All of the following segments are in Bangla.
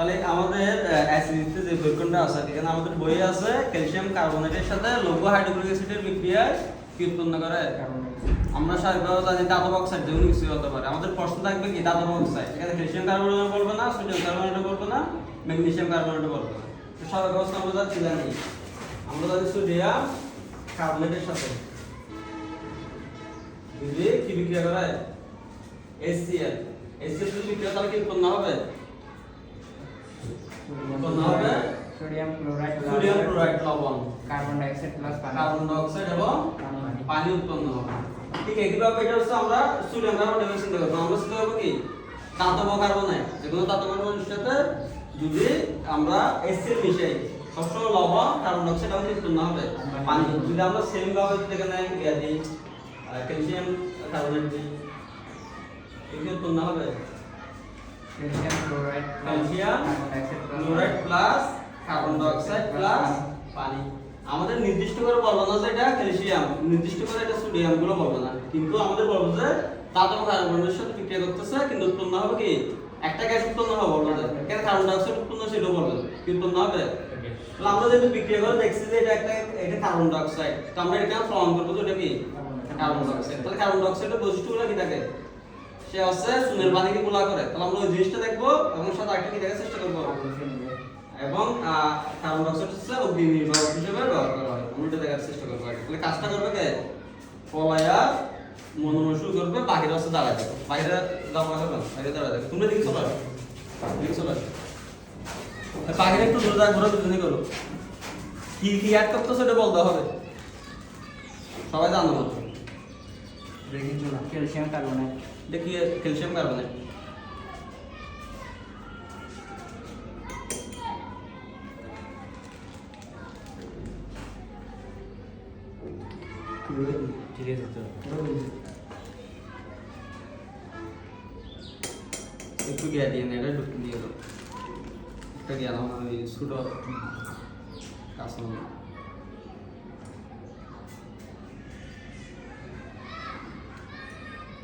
তাহলে আমাদের অ্যাসিডিতে যে বৈকণটা আছে, এখানে আমাদের বইয়ে আছে ক্যালসিয়াম কার্বনেটের সাথে লৌহ হাইড্রোক্লোরিক অ্যাসিডের বিক্রিয়ায় কি উৎপন্ন করে? আমরা স্বাভাবিকভাবে জানি ধাতব অক্সাইড যেমন কিছু হতে পারে। আমাদের প্রশ্ন থাকবে কি ধাতব অক্সাইড এখানে ক্যালসিয়াম কার্বনেট বলবে না সোডিয়াম কার্বনেট বলবে না ম্যাগনেসিয়াম কার্বনেট বলবে না। তো অবস্থা আমরা যাচ্ছি জানি? আমরা জানি সোডিয়াম কার্বনেটের সাথে। যদি কি বিক্রিয়া করে? HCl HCl যদি বিক্রিয়া, তাহলে কি উৎপন্ন হবে? সোডিয়াম ক্লোরাইড সোডিয়াম ক্লোরাইড লবণ। Carbon dioxide plus carbon dioxide এবং পানি। পানি উৎপন্ন হবে। ঠিক একইভাবে এটা হচ্ছে আমরা সোডিয়াম কার্বন ডাইঅক্সাইড চিন্তা করব আমরা চিন্তা করব কি? দাতব কার্বনে যেগুলো দাতব কার্বনের সাথে যদি আমরা এসিড মিশাই সবসময় লবণ কার্বন ডাই অক্সাইড আমাদের উৎপন্ন হবে। পানি। যদি আমরা সেম ভাবে এখানে ইয়া দিই ক্যালসিয়াম কার্বনেট দিই এগুলো উৎপন্ন হবে। Calcium chloride calcium dioxide chloride plus carbon di plus পানি। আমাদের নির্দিষ্ট করে বলব না যে এটা ক্যালসিয়াম নির্দিষ্ট করে এটা সোডিয়ামগুলো বলব না কিন্তু আমাদের বলব যে দাতব কার্বনের সাথে বিক্রিয়া করতেছে কিন্তু উৎপন্ন হবে কি? একটা গ্যাস উৎপন্ন হবে বলব না কেন কার্বন ডাই অক্সাইড উৎপন্ন সেটা বলব কি উৎপন্ন হবে? তাহলে আমরা যেহেতু বিক্রিয়া করে দেখছি যে এটা একটা এটা কার্বন ডাই অক্সাইড তো আমরা এটা প্রমাণ করব যে এটা কি? কার্বন ডাই অক্সাইড তাহলে কার্বন ডাই অক্সাইডের বৈশিষ্ট্যগুলো কি থাকে? সে হচ্ছে সুনের পানিকে গোলা করে। তাহলে আমরা ওই জিনিসটা দেখব এবং সাথে আরেকটা কি দেখার চেষ্টা করব? এবং কার্বন অক্সাইড হচ্ছে অগ্নি নির্বাপক হিসেবে ব্যবহার করা হয়। আমরা এটা দেখার চেষ্টা করব তাহলে কাজটা করবে কে? পলায়া মনোমসু করবে, বাহিরে হচ্ছে দাঁড়ায় থাকো বাইরে দাঁড়া হবে না বাইরে দাঁড়ায় থাকো তুমি দিকে চলো দিকে চলো একটু দূরে দাঁড়া ঘোরা দুজনই করো। কি কি অ্যাড করতেছো সেটা বলতে হবে। সবাই জানো। মাত্র ক্যালসিয়াম কার্বনেট দেখি ক্যালসিয়াম কার্বনেট ঠিক আছে তো একটু গিয়া দিয়ে না এটা ঢুকে দিয়ে দাও একটা গিয়া না ওই ছোট কাজ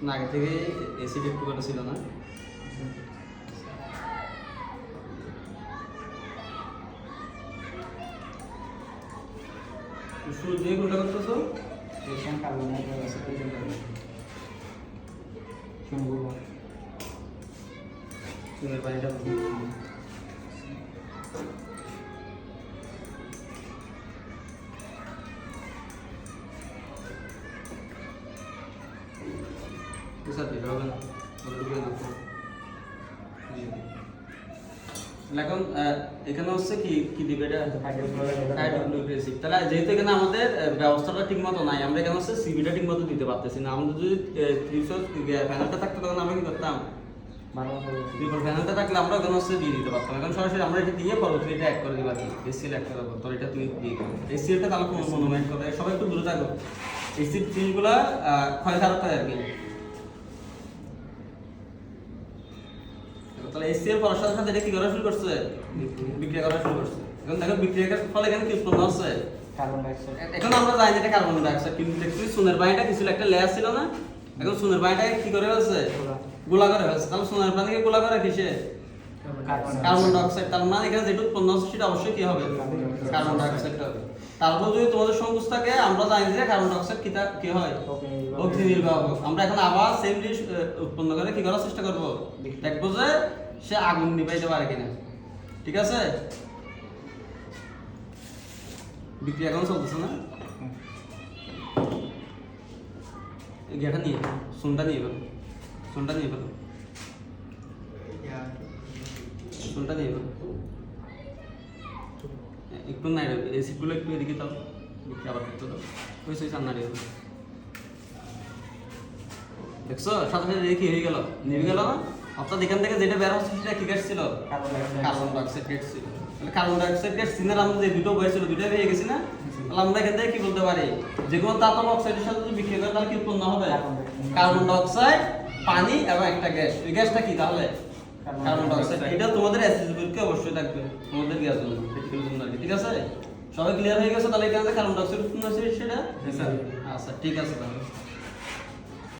না আগে থেকে এসিড একটু ছিল না। শুরু দিয়ে কোনটা করতেছো? ক্যালসিয়াম কার্বনেট শুনব চুনের পানিটা বুঝতে দিতে হবে না এখন আহ, এখানে হচ্ছে কি কি দিবে এটা হাইড্রোক্লোরিক তাহলে যেহেতু এখানে আমাদের ব্যবস্থাটা ঠিক মতো নাই। আমরা এখানে হচ্ছে সিবিটা ঠিক মতো দিতে পারতেছি না? আমাদের যদি প্যানেলটা থাকতো তখন আমরা কি করতাম? প্যানেলটা থাকলে আমরা ওখানে হচ্ছে দিয়ে দিতে পারতাম? এখন সরাসরি আমরা এটা দিয়ে পরবর্তী এটা অ্যাড করে দিবা এসিএল অ্যাড করে দেবো তোর এটা তুই দিয়ে এসিএলটা তাহলে কোনো মনোমেন্ট করে সবাই একটু দূরে থাকো। এসিড জিনিসগুলো ক্ষয় খারাপ হয় আর কি। তাহলে এসিএল পড়ার সাথে সাথে এটা কি করা শুরু করছে? বিক্রিয়া করা শুরু করছে। এখন দেখো ফলে এখানে কি উৎপন্ন হচ্ছে কার্বন এখন আমরা জানি এটা কার্বন ডাই অক্সাইড কিন্তু দেখছি সোনার পানিটা কিছু একটা লেয়ার ছিল না। এখন সোনার পানিটা কি করে ফেলছে? গোলা। করে ফেলছে। তাহলে সোনার পানিকে গোলা করে কিসে? কার্বন ডাই অক্সাইড তার মানে এখানে যেটা উৎপন্ন হচ্ছে সেটা অবশ্যই কি হবে? কার্বন ডাই অক্সাইড হবে। তারপর যদি তোমাদের সংকোচ থাকে আমরা জানি যে কার্বন ডাই অক্সাইড কিটা কি হয়? অগ্নি নির্বাপক আমরা এখন আবার সেম জিনিস উৎপন্ন করে কি করার চেষ্টা করব? দেখব যে সে আগুন নিভাইতে পারে কিনা। ঠিক আছে? বিক্রিয়া এখন চলতেছে না? এই গেটা নিয়ে ফেলো, সোনটা নিয়ে ফেলো সোনটা নিয়ে ফেলো সোনটা নিয়ে ফেলো একটু নাই রে এই সিটগুলো একটু এদিকে দাও। বিক্রি আবার করতে দাও। ওই সেই সামনে দিয়ে দাও। দেখছ? সাথে সাথে দেখি হয়ে গেল। নিভে গেল অর্থাৎ এখান থেকে যেটা বের হচ্ছে সেটা কি ছিল কার্বন ডাইঅক্সাইড গ্যাস ছিল। তাহলে কার্বন ডাইঅক্সাইড গ্যাস সিনের আমরা যে দুটো বই ছিল দুটো হয়ে গেছে না? তাহলে আমরা এখান থেকে কি বলতে পারি? যে কোনো তাপমাত্রা অক্সাইডের সাথে যদি বিক্রিয়া করে তাহলে কি উৎপন্ন হবে? কার্বন ডাইঅক্সাইড পানি এবং একটা গ্যাস ওই গ্যাসটা কি তাহলে? কার্বন ডাইঅক্সাইড এটা তোমাদের অ্যাসিড অবশ্যই থাকবে তোমাদের গ্যাস জন্য জন্য ঠিক আছে? সবাই ক্লিয়ার হয়ে গেছে? তাহলে এখানে কার্বন ডাইঅক্সাইড উৎপন্ন হয়েছে সেটা? আচ্ছা ঠিক আছে তাহলে।